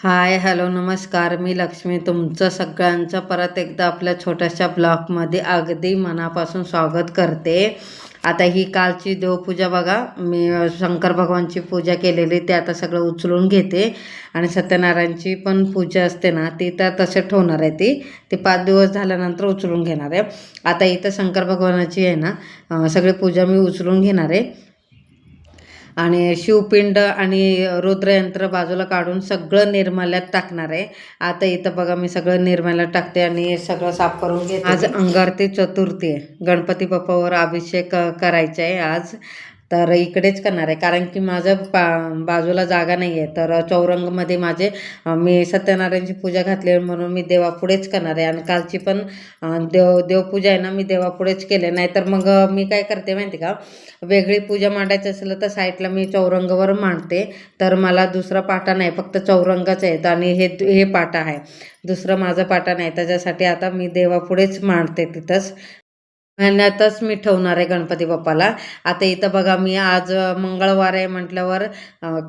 Hi hello नमस्कार. मी लक्ष्मी. तुमचं सगळ्यांचं परत एकदा आपल्या छोट्याशा ब्लॉगमध्ये अगदी मनापासून स्वागत करते. आता ही कालची देवपूजा बघा. मी शंकर भगवानची पूजा केलेली. ते आता सगळं उचलून घेते. आणि सत्यनारायणची पण पूजा असते ना ती तर तसे ठेवणार आहे ती. ती पाच दिवस झाल्यानंतर उचलून घेणार आहे. आता इथं शंकर भगवानाची आहे ना सगळी पूजा मी उचलून घेणार आहे. आणि शिवपिंड आणि रुद्रयंत्र बाजूला काढून सगळं निर्माल्यात टाकणार आहे. आता इथं बघा मी सगळं निर्माल्यात टाकते आणि सगळं साफ करून घेते. आज अंगारती चतुर्थी आहे. गणपती बाप्पावर अभिषेक करायचा आहे आज. तर इकडेच करणार आहे. कारण की माझं पा बाजूला जागा नाही आहे तर चौरंगमध्ये माझे मी सत्यनारायणची पूजा घातली म्हणून मी देवापुढेच करणार आहे. आणि कालची पण देव देवपूजा आहे ना मी देवापुढेच केले नाही तर मग मी काय करते माहिती का? वेगळी पूजा मांडायची असेल तर साईडला मी चौरंगवर मांडते. तर मला दुसरा पाटा नाही फक्त चौरंगच आहेत. आणि हे हे पाटा आहे. दुसरं माझं पाटा नाही. त्याच्यासाठी आता मी देवापुढेच मांडते तिथंच. महिन्यातच मी ठेवणार आहे गणपती बाप्पाला. आता इथं बघा मी आज मंगळवार आहे म्हटल्यावर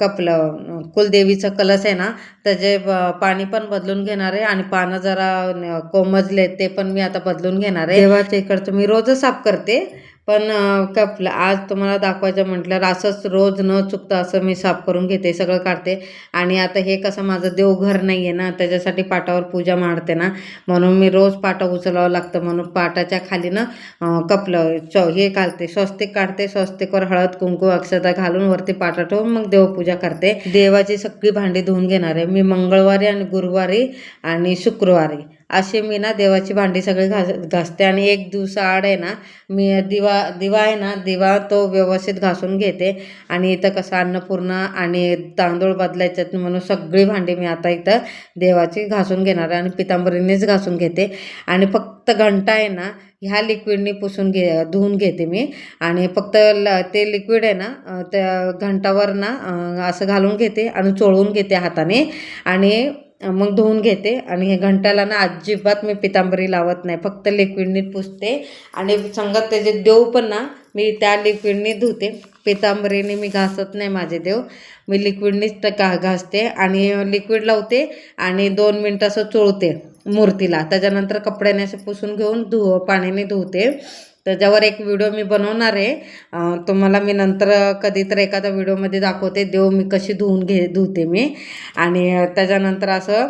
कपलं कुलदेवीचं कलश आहे ना त्याचे पाणी पण बदलून घेणार आहे आणि पानं जरा कोमजले ते पण मी आता बदलून घेणार आहे. देवाच्या इकडचं मी रोजच साफ करते. पण कपला आज तुम्हाला दाखवायचं म्हटलं असंच रोज न चुकता असं मी साफ करून घेते सगळं काढते. आणि आता हे कसं माझं देवघर नाही आहे ना त्याच्यासाठी पाटावर पूजा मांडते ना म्हणून मी रोज पाटा उचलावं लागतं. म्हणून पाटाच्या खाली ना कपलं च हे घालते स्वस्तिक काढते स्वस्तिकवर हळद कुंकू अक्षता घालून वरती पाटा ठेवून मग देवपूजा करते. देवाची सगळी भांडी धुवून घेणार आहे. मी मंगळवारी आणि गुरुवारी आणि शुक्रवारी असे मी ना देवाची भांडी सगळी घास घासते आणि एक दिवसाआड आहे ना मी दिवा दिवा आहे ना दिवा तो व्यवस्थित घासून घेते. आणि इथं कसं अन्नपूर्णा आणि तांदूळ बदलायच्यात म्हणून सगळी भांडी मी आता इथं देवाची घासून घेणार आहे आणि पितांबरीनेच घासून घेते. आणि फक्त घंटा आहे ना ह्या लिक्विडनी पुसून घे धुवून घेते मी. आणि फक्त ल ते लिक्विड आहे ना त्या घंटावर ना असं घालून घेते आणि चोळून घेते हाताने. आणि मग धुवून घेते आणि हे घंटाला ना अजिबात मी पितांबरी लावत नाही. फक्त लिक्विडनी पुसते आणि संगत त्याचे देव पण ना मी त्या लिक्विडनी धुते. पितांबरीने मी घासत नाही माझे देव. मी लिक्विडनीच का घा घासते आणि लिक्विड लावते आणि दोन मिनटं असं चोळते मूर्तीला. त्याच्यानंतर कपड्याने असं पुसून घेऊन धु पाण्याने धुते. त्याच्यावर एक व्हिडिओ मी बनवणार आहे. तुम्हाला मी नंतर कधी तर एखाद्या व्हिडिओमध्ये दाखवते. देव मी कशी धुवून घे धुते मी. आणि त्याच्यानंतर असं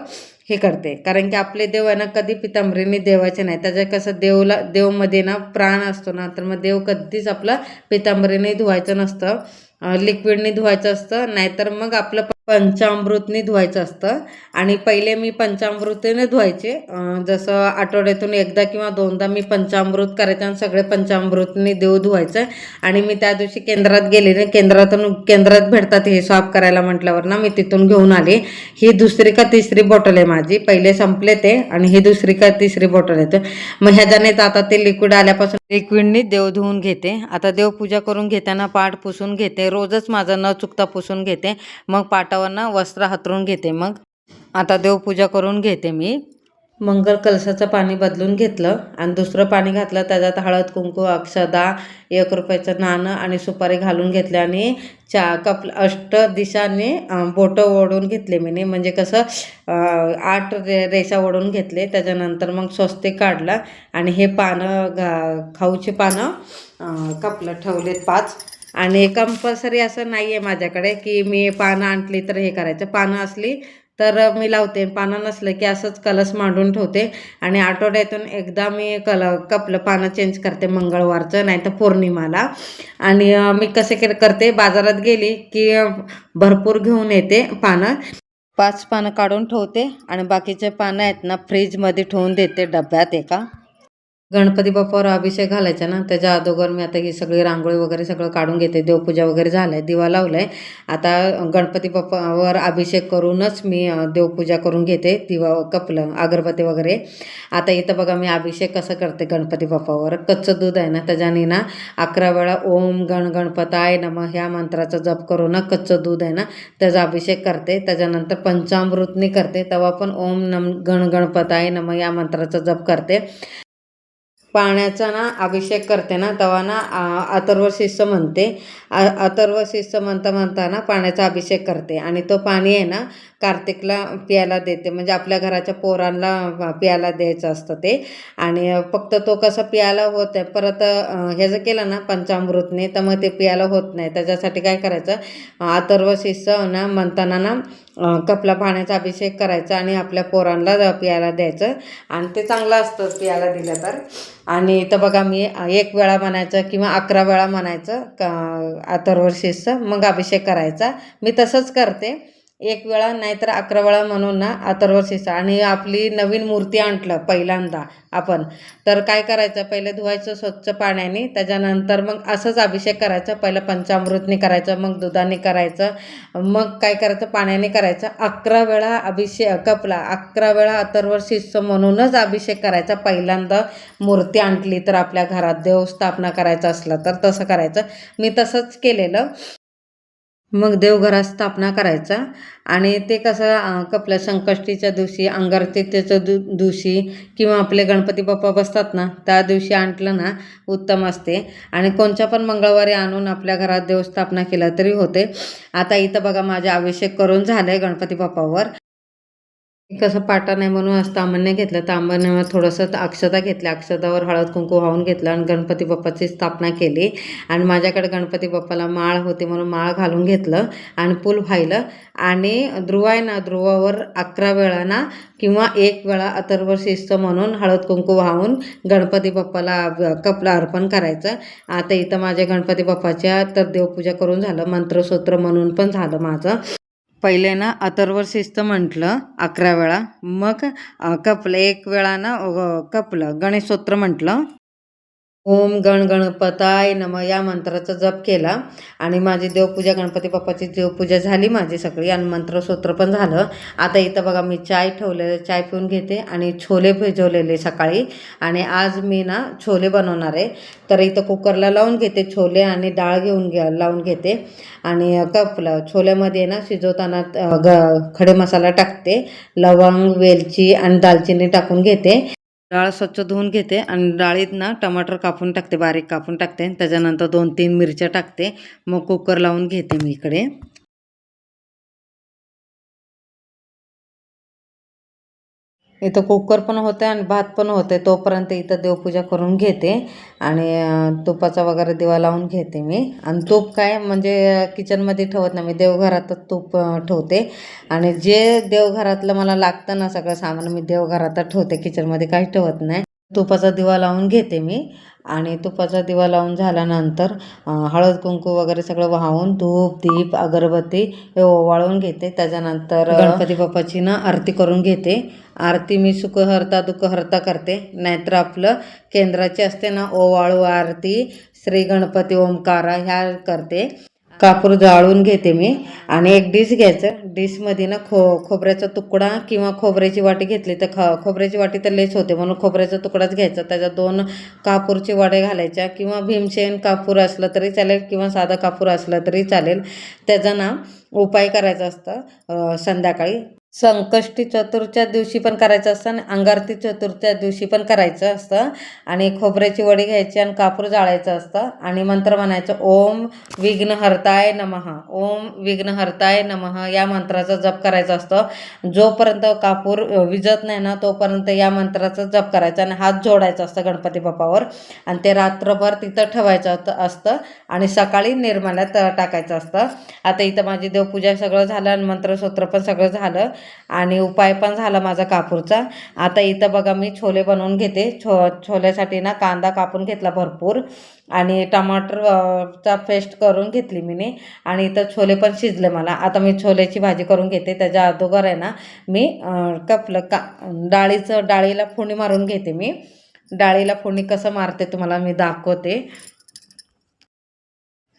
हे करते. कारण की आपले देव आहे ना कधी पितांबरीने देवाचे नाही. त्याच्या कसं देवला देवमध्ये ना प्राण असतो ना तर मग देव कधीच आपला पितांबरीने धुवायचं नसतं. लिक्विडनी धुवायचं असतं नाहीतर मग आपलं पंचामृतनी धुवायचं असतं. आणि पहिले मी पंचामृतीने धुवायचे. जसं आठवड्यातून एकदा किंवा दोनदा मी पंचामृत करायचं आणि सगळे पंचामृतनी देव धुवायचं. आणि मी त्या दिवशी केंद्रात गेले केंद्रातून केंद्रात भेटतात हे साफ करायला म्हटल्यावर ना मी तिथून घेऊन आले. ही दुसरी का तिसरी बॉटल आहे माझी. पहिले संपले ते आणि ही दुसरी का तिसरी बॉटल आहे मग ह्याच्यानेच आता ते लिक्विड आल्यापासून लिक्विडनी देव धुवून घेते. आता देवपूजा करून घेताना पाठ पुसून घेते. रोजच माझं न चुकता पुसून घेते. मग पाटावरनं वस्त्र हातरून घेते मग. आता देवपूजा करून घेते मी. मंगल कलशाचं पाणी बदलून घेतलं आणि दुसरं पाणी घातलं. त्याच्यात हळद कुंकू अक्षदा एक रुपयाचं नाणं आणि सुपारी घालून घेतले आणि चा कप अष्ट दिशाने बोटं ओढून घेतले मी म्हणजे कसं आठ रे रेषा ओढून घेतले. त्याच्यानंतर मग स्वस्ते काढला आणि हे पानं घा खाऊची पानं कपलं ठेवलेत पाच. आणि कंपल्सरी असं नाही आहे माझ्याकडे की मी पानं आणली तर हे करायचं. पानं असली तर मी लावते. पानं नसलं की असंच कलश मांडून ठेवते. आणि आठवड्यातून एकदा मी कल कपलं पानं चेंज करते मंगळवारचं नाही तर पौर्णिमाला. आणि मी कसे के करते? बाजारात गेली की भरपूर घेऊन येते पानं. पाच पानं काढून ठेवते आणि बाकीचे पानं आहेत ना फ्रीजमध्ये ठेवून देते डब्यात एका. गणपती बाप्पावर अभिषेक घालायचा ना त्याच्या अगोदर मी आता ही सगळी रांगोळी वगैरे सगळं काढून घेते देवपूजा वगैरे झालंय दिवा लावलाय. आता गणपती बाप्पावर अभिषेक करूनच मी देवपूजा करून घेते दिवा कपलं अगरबत्ती वगैरे. आता इथं बघा मी अभिषेक कसं करते गणपती बाप्पावर. कच्चं दूध आहे ना त्याच्याने ना अकरा वेळा ओम गण गणपताय नम ह्या मंत्राचा जप करून ना कच्चं दूध आहे ना त्याचा अभिषेक करते. त्याच्यानंतर पंचामृतनी करते तेव्हा पण ओम नम गण गणपताय नम या मंत्राचा जप करते. पाण्याचा ना अभिषेक करते ना तेव्हा ना आ- अथर्व शिष्य म्हणते. आ- अथर्व शिष्य म्हणता म्हणता ना पाण्याचा अभिषेक करते आणि तो पाणी आहे ना कार्तिकला प्यायला देते. म्हणजे आपल्या घराच्या पोरांना प्यायला द्यायचं असतं ते. आणि फक्त तो कसं प्यायला होत आहे परत ह्याचं केलं ना पंचामृतने तर मग ते प्यायला होत नाही. त्याच्यासाठी काय करायचं? अं, अथर्व शिष्य ना म्हणताना ना कपला पाण्याचा अभिषेक करायचा आणि आपल्या पोरांना प्यायला द्यायचं. आणि ते चांगलं असतं प्यायला दिलं तर. आणि इथं बघा मी एक वेळा म्हणायचं किंवा अकरा वेळा म्हणायचं क अथर्व मग अभिषेक करायचा. मी तसंच करते. एक वेळा नाहीतर अकरा वेळा म्हणून ना अथर्व आणि आपली नवीन मूर्ती आणलं पहिल्यांदा आपण. तर काय करायचं? पहिले धुवायचं स्वच्छ पाण्याने त्याच्यानंतर मग असंच अभिषेक करायचा. पहिलं पंचामृतने करायचं मग दुधाने करायचं मग काय करायचं? पाण्याने करायचं. अकरा वेळा अभिषेक कपला. अकरा वेळा अथर्व म्हणूनच अभिषेक करायचा. पहिल्यांदा मूर्ती आणली तर आपल्या घरात देवस्थापना करायचं असलं तर तसं करायचं. मी तसंच केलेलं. मग देवघरात स्थापना करायचा. आणि ते कसं कपल्या संकष्टीच्या दिवशी अंगारतीच्या दु दिवशी किंवा आपले गणपती बाप्पा बसतात ना त्या दिवशी आणलं ना उत्तम असते. आणि कोणत्या पण मंगळवारी आणून आपल्या घरात देवस्थापना केला तरी होते. आता इथं बघा माझे अभिषेक करून झालं आहे गणपती बाप्पावर. कसं पाटा नाही म्हणून आज तांबणे घेतलं. तांबण्यावर थोडंसं अक्षता घेतल्या. अक्षतावर हळद कुंकू वाहून घेतलं आणि गणपती बाप्पाची स्थापना केली. आणि माझ्याकडे गणपती बाप्पाला माळ होती म्हणून माळ घालून घेतलं आणि पूल व्हायलं. आणि ध्रुव आहे ना ध्रुवावर अकरा वेळा ना किंवा एक वेळा अथर्व शिस्त म्हणून हळद कुंकू वाहून गणपती बाप्पाला कपला अर्पण करायचं. आता इथं माझ्या गणपती बाप्पाच्या तर देवपूजा करून झालं. मंत्रसूत्र म्हणून पण झालं माझं. पहिले ना अथर्व शिस्त म्हटलं अकरा वेळा. मग कपलं एक वेळा ना कपलं गणेशोत्र म्हटलं. ओम गण गणपताय नम या मंत्राचा जप केला. आणि माझी देवपूजा गणपती बाप्पाची देवपूजा झाली. माझी सगळी आणि मंत्रसूत्र पण झालं. आता इथं बघा मी चाय ठेवलेलं चाय पिऊन घेते आणि छोले भिजवलेले सकाळी. आणि आज मी ना छोले बनवणार आहे. तर इथं कुकरला लावून घेते छोले आणि डाळ घेऊन घ्या लावून घेते. आणि कपला छोल्यामध्ये ना शिजवताना ग खडे मसाला टाकते. लवंग वेलची आणि दालचिनी टाकून घेते. डाळ स्वच्छ धुवून घेते आणि डाळीत ना टमाटर कापून टाकते बारीक कापून टाकते. त्याच्यानंतर दोन तीन मिरच्या टाकते. मग कुकर लावून घेते मी इकडे. इथं कुकर पण होते आणि भात पण होते. तोपर्यंत इथं देवपूजा करून घेते आणि तुपाचा वगैरे दिवा लावून घेते मी. आणि तूप काय म्हणजे किचनमध्ये ठेवत नाही. मी देवघरातच तूप ठेवते. आणि जे देवघरातलं मला लागतं ना सगळं सामान मी देवघरातच ठेवते. किचनमध्ये काही ठेवत नाही. तुपाचा दिवा लावून घेते मी. आणि तुपाचा दिवा लावून झाल्यानंतर हळद कुंकू वगैरे सगळं वाहून धूप दीप अगरबत्ती हे ओवाळून घेते. त्याच्यानंतर गणपती बाप्पाची ना आरती करून घेते. आरती मी सुखहर्ता हरता करते. नाहीतर आपलं केंद्राची असते ना ओवाळू आरती श्री गणपती ओंकारा ह्या करते. कापूर जाळून घेते मी. आणि एक डिश घ्यायचं. डिशमध्ये ना खो खोबऱ्याचा तुकडा किंवा खोबऱ्याची वाटी घेतली तर ख खोबऱ्याची वाटी तर लेस होते. म्हणून खोबऱ्याचा तुकडाच घ्यायचा. त्याच्यात दोन कापूरचे वडे घालायच्या किंवा भीमसेन कापूर असलं तरी चालेल किंवा साधा कापूर असलं तरी चालेल. त्याचा ना उपाय करायचा असतं संध्याकाळी. संकष्टी चतुर्थच्या दिवशी पण करायचं असतं आणि अंगारती चतुर्थच्या दिवशी पण करायचं असतं. आणि खोबऱ्याची वडी घ्यायची आणि कापूर जाळायचं असतं. आणि मंत्र म्हणायचं ओम विघ्नहर्ताय नमः ओम विघ्नहर्ताय नमः. या मंत्राचा जप करायचा असतं. जोपर्यंत कापूर विजत नाही ना तोपर्यंत या मंत्राचा जप करायचा आणि हात जोडायचा असतं गणपती बाप्पावर. आणि ते रात्रभर तिथं ठेवायचं असतं- आणि सकाळी निर्माल्यात टाकायचं असतं. आता इथं माझी देवपूजा सगळं झालं आणि मंत्रसूत्र पण सगळं झालं. आणि उपाय पण झाला माझा कापूरचा. आता इथं बघा मी छोले बनवून घेते. छो छोल्यासाठी ना कांदा कापून घेतला भरपूर. आणि टमाटरचा पेस्ट करून घेतली मी आणि इथं छोले पण शिजले मला. आता मी छोल्याची भाजी करून घेते. त्याच्या अगोदर आहे ना मी कपलं का डाळीचं डाळीला फोडणी मारून घेते मी. डाळीला फोडणी कसं मारते तुम्हाला मी दाखवते.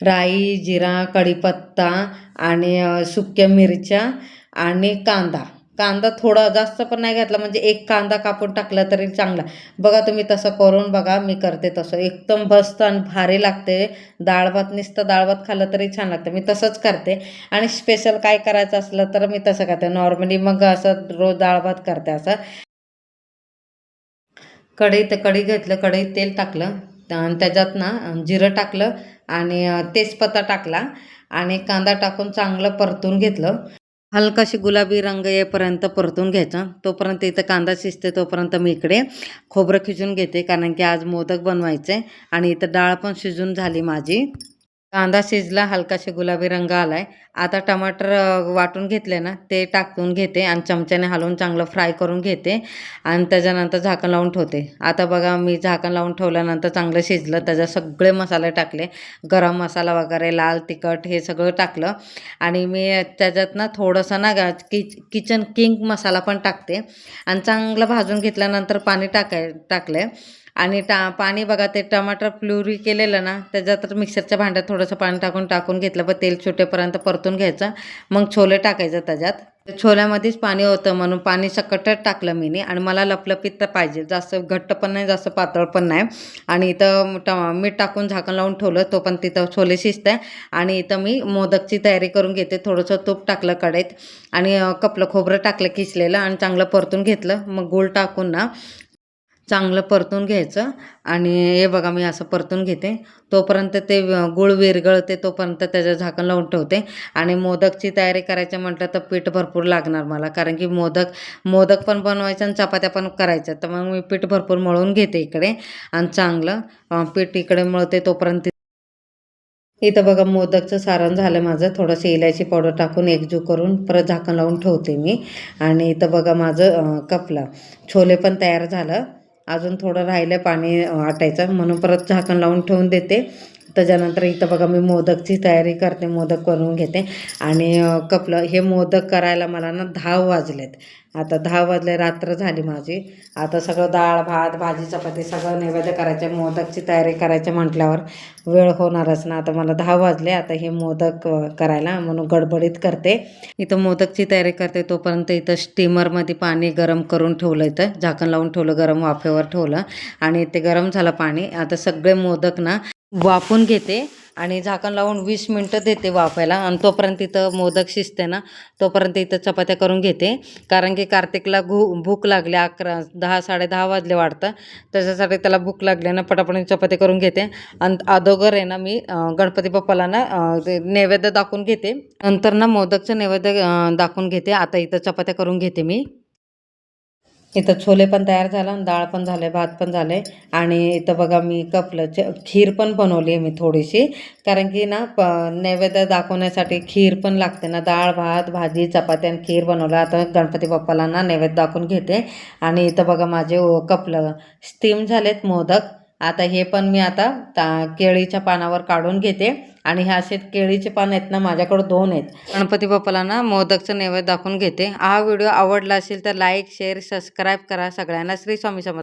राई जिरा कढीपत्ता आणि सुक्या मिरच्या आणि कांदा. कांदा थोडा जास्त पण नाही घातला म्हणजे एक कांदा कापून टाकला तरी चांगला. बघा तुम्ही तसं करून बघा मी करते तसं. एकदम मस्त आणि भारी लागते. डाळ भात नुसतं डाळ भात खाल्लं तरी छान लागतं. मी तसंच करते. आणि स्पेशल काय करायचं असलं तर मी तसं करते. नॉर्मली मग असं रोज डाळ भात करते असं. कढईत कढई घेतलं कढईत तेल टाकलं. आणि त्याच्यात ना जिरं टाकलं आणि तेजपत्ता टाकला आणि कांदा टाकून चांगलं परतून घेतलं. हलकाशी गुलाबी रंग येईपर्यंत परतून घ्यायचा. तोपर्यंत इथं कांदा शिजते तोपर्यंत मी इकडे खोबरं खिचून घेते कारण की आज मोदक बनवायचे आणि इथं डाळ पण शिजून झाली माझी. कांदा शिजला हलकाशी गुलाबी रंग आलाय. आता टमाटर वाटून घेतले ना ते टाकून घेते आणि चमच्याने हलवून चांगलं फ्राय करून घेते आणि त्याच्यानंतर झाकण लावून ठेवते. आता बघा मी झाकण लावून ठेवल्यानंतर चांगलं शिजलं त्याच्यात सगळे मसाले टाकले. गरम मसाला वगैरे लाल तिखट हे सगळं टाकलं आणि मी त्याच्यात ना थोडंसं ना किच किचन किंग मसाला पण टाकते. आणि चांगलं भाजून घेतल्यानंतर पाणी टाकाय टाकले आणि टा पाणी बघा ते टमाटर प्युरी केलेलं ना त्याच्यात मिक्सरच्या भांड्यात थोडंसं पाणी टाकून टाकून घेतलं पण तेल सुटेपर्यंत परतून घ्यायचं. मग छोले टाकायचं त्याच्यात. छोल्यामध्येच पाणी होतं म्हणून पाणी सकटच टाकलं मी आणि मला लपलपीत तर पाहिजे. जास्त घट्ट पण नाही जास्त पातळ पण नाही. आणि इथं ट मीठ टाकून झाकण लावून ठेवलं तो पण तिथं छोले शिजत आहे आणि इथं मी मोदकची तयारी करून घेते. थोडंसं तूप टाकलं कढईत. आणि कपलं खोबरं टाकलं किसलेलं आणि चांगलं परतून घेतलं. मग गूळ टाकून ना चांगलं परतून घ्यायचं. आणि हे बघा मी असं परतून घेते. तोपर्यंत ते गुळ विरगळते विरघळते तोपर्यंत त्याचं झाकण लावून ठेवते. आणि मोदकची तयारी करायची म्हटलं तर पीठ भरपूर लागणार मला. कारण की मोदक मोदक पण बनवायचं आणि चपात्या पण करायच्या. तर मग मी पीठ भरपूर मळून घेते इकडे. आणि चांगलं पीठ इकडे मळते तोपर्यंत इथं बघा मोदकचं सारण झालं माझं. थोडंसं इलायची पावडर टाकून एकजू करून परत झाकण लावून ठेवते मी. आणि इथं बघा माझं कपलं कपला. छोले पण तयार झालं. अजून थोडं राहिलं पाणी वाटायचं आटायचं. म्हणून परत झाकण लावून ठेवून देते. त्याच्यानंतर इथं बघा मी मोदकची तयारी करते मोदक बनवून घेते. आणि कपलं हे मोदक करायला मला ना दहा वाजलेत. आता दहा वाजले रात्र झाली माझी. आता सगळं डाळ भात भाजी चपाती सगळं नैवेद्य करायचे मोदकची तयारी करायचे म्हटल्यावर वेळ होणारच ना. आता मला दहा वाजले आता हे मोदक करायला म्हणून गडबडीत करते. इथं मोदकची तयारी करते तोपर्यंत इथं स्टीमरमध्ये पाणी गरम करून ठेवलं इथं. झाकण लावून ठेवलं गरम वाफेवर ठेवलं. आणि ते गरम झालं पाणी. आता सगळे मोदक ना वाफून घेते आणि झाकण लावून वीस मिनटं देते वाफायला. आणि तोपर्यंत इथं मोदक शिजते ना तोपर्यंत इथं चपात्या करून घेते. कारण की कार्तिकला घू भूक लागली अकरा दहा साडेदहा वाजले वाटतं. त्याच्यासाठी त्याला भूक लागली ना पटापट चपाती करून घेते. आणि अदोगर आहे ना मी गणपती बाप्पाला ना ते नैवेद्य दाखवून घेते. नंतर ना मोदकचं नैवेद्य दाखवून घेते. आता इथं चपात्या करून घेते मी. इथं छोले पण तयार झालं आणि डाळ पण झाले भात पण झाले आणि इथं बघा मी कपलं खीर पण बनवली आहे मी थोडीशी. कारण की ना प नैवेद्य दाखवण्यासाठी खीर पण लागते ना. डाळ भात भाजी चपाती आणि खीर बनवलं. आता गणपती बाप्पाला ना नैवेद्य दाखवून घेते. आणि इथं बघा माझे कपलं स्टीम झालेत मोदक. आता हे पण मी आता ता केळीच्या पानावर काढून घेते. आणि हे असे केळीचे पान आहेत ना माझ्याकडे दोन आहेत. गणपती बाप्पाला ना मोदकचं नैवेद्य दाखवून घेते. हा व्हिडिओ आवडला असेल तर लाईक शेअर सबस्क्राईब करा. सगळ्यांना श्री स्वामी समर्थ